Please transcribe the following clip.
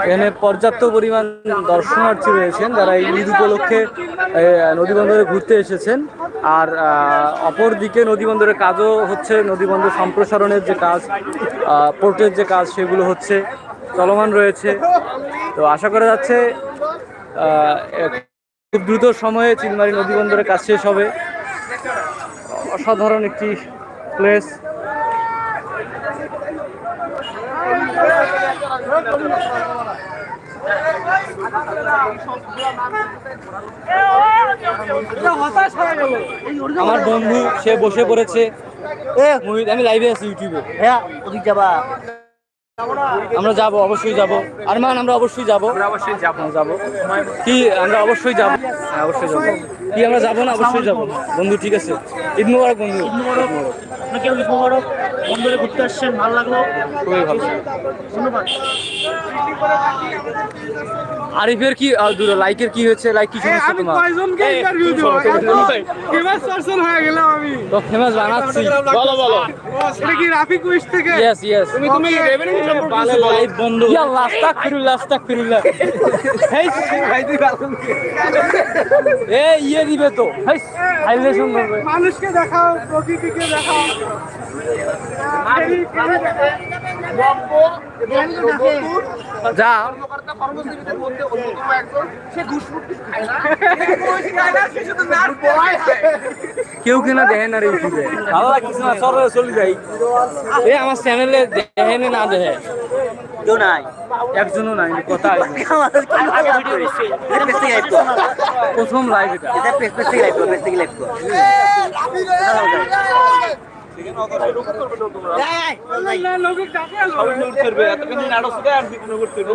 এখানে পর্যাপ্ত পরিমাণ দর্শনার্থী রয়েছেন যারা এই ঈদ উপলক্ষে নদীবন্দরে ঘুরতে এসেছেন। আর আহ, অপর দিকে নদীবন্দরের কাজও হচ্ছে নদীবন্দর সম্প্রসারণের যে কাজ পোর্টের যে কাজ সেগুলো হচ্ছে চলমান রয়েছে। তো আশা করা যাচ্ছে খুব দ্রুত সময়ে চিলমারি নদীবন্দরের কাজ শেষ হবে। অসাধারণ একটি প্লেস আমার বন্ধু সে বসে পড়েছে। মুহিত, আমি লাইভে আছি ইউটিউবে হ্যাঁ ওদিক যাবা। আমরা যাব অবশ্যই যাব। আরমান আমরা অবশ্যই যাব। অবশ্যই যাব। কি আমরা অবশ্যই যাব। হ্যাঁ অবশ্যই যাব। কি আমরা যাব না? অবশ্যই যাব। বন্ধু ঠিক আছে। ঈদ মুবারক বন্ধু। আপনাকে মোবারক। বন্দরে ঘুরতে আসছেন ভালো লাগল? খুবই ভালো। ধন্যবাদ। আরিফের কি লাইকের কি হয়েছে? লাইক কি সমস্যা আমি কয়জনকে ইন্টারভিউ দেবো? ফেমাস পারসন হয়ে গেলাম আমি। তো ফেমাস বানাচ্ছি। বলো বলো। এটা কি রাফিক উইশ থেকে? ইয়েস ইয়েস তুমি তুমি রেভিনিউ সম্পর্কে ভালো লাইভ বন্ধু। ইয়া লাস্তাক ফিরুল্লাহ হেই এ ইয়ে দিবে তো। হাইলেশন করবে মানুষকে দেখাও প্রকৃতিকে দেখাও। যা। কেউ কেনা দেখে না রে ইউটিউবে। ভালো লাগছে না সর চলে যাই। এ আমার চ্যানেলে দেখে নে না দেখে। কেউ নাই একজনও নাই কথা প্রথম লাইভ এটা লাইভ